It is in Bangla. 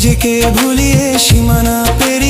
নিজেকে ভুলিয়ে সীমানা পেরিয়ে